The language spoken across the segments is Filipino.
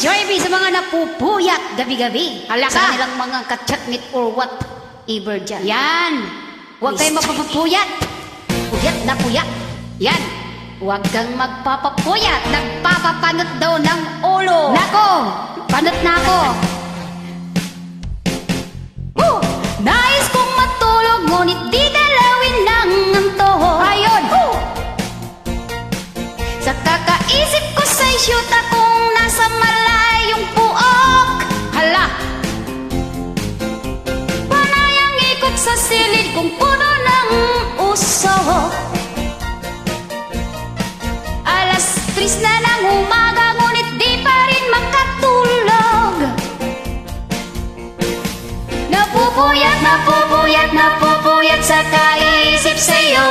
JB sa mga napupuyat gabi-gabi. Hala Sa ka. kanilang mga kachatnit or what ever dyan. Yan. Huwag kayong magpapapuyat. Puyat na puyat. Yan. Huwag kang magpapapuyat. Nagpapapanot daw ng ulo. Nako. Panot na ako. Puno ng usok. Alas tris na ng umaga, ngunit di pa rin makatulog. Napupuyat, napupuyat, napupuyat sa kaisip sa'yo.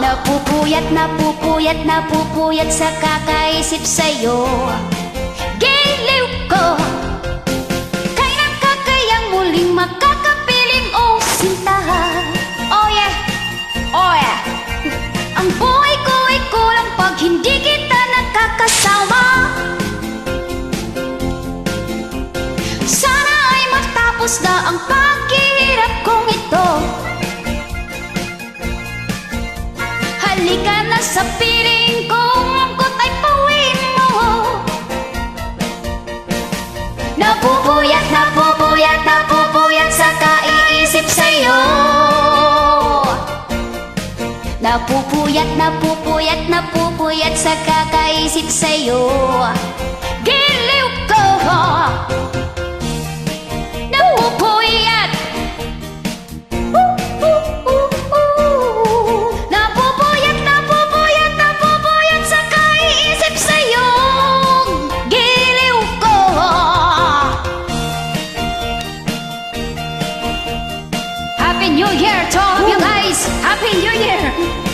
Napupuyat, napupuyat, napupuyat sa kakaisip sa'yo. Giliw na ang paghihirap kong ito. Halika na sa piling kong lungkot ay pawin mo. Napupuyat, napupuyat, napupuyat sa kaiisip sa'yo. Napupuyat, napupuyat, napupuyat sa kakaisip sa'yo. Giliw New Year to all of you guys. Happy New Year.